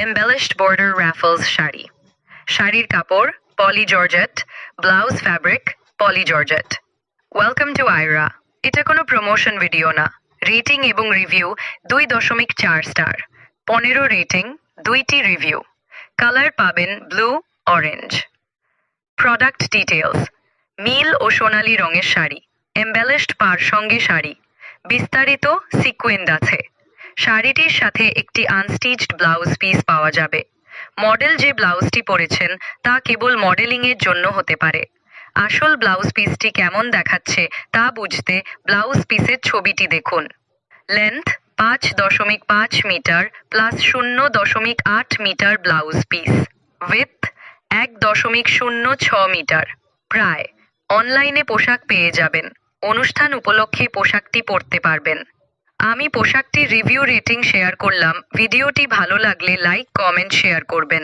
এম্বেলিশড border র্যাফলস sari শাড়ির কাপড় poly georgette blouse fabric poly georgette welcome to Ayra এটা কোনো প্রমোশন ভিডিও না রেটিং এবং রিভিউ দুই দশমিক চার স্টার পনেরো রেটিং দুইটি রিভিউ কালার পাবেন ব্লু অরেঞ্জ প্রোডাক্ট ডিটেলস নীল ও সোনালী রঙের শাড়ি এম্বেলিশড পার সঙ্গে শাড়ি বিস্তারিত সিকুয়েন্ড আছে শাড়িটির সাথে একটি আনস্টিচড ব্লাউজ পিস পাওয়া যাবে। মডেল যে ব্লাউজটি পরেছেন, তা কেবল মডেলিংয়ের জন্য হতে পারে। আসল ব্লাউজ পিসটি কেমন দেখাচ্ছে, তা বুঝতে ব্লাউজ পিসের ছবিটি দেখুন। লেন্থ পাঁচ দশমিক পাঁচ মিটার প্লাস শূন্য দশমিক আট মিটার ব্লাউজ পিস উইথ এক দশমিক শূন্য ছ মিটার। প্রায় অনলাইনে পোশাক পেয়ে যাবেন। অনুষ্ঠান উপলক্ষে পোশাকটি পরতে পারবেন। আমি পোশাকটির রিভিউ রেটিং শেয়ার করলাম। ভিডিওটি ভালো লাগলে লাইক কমেন্ট শেয়ার করবেন।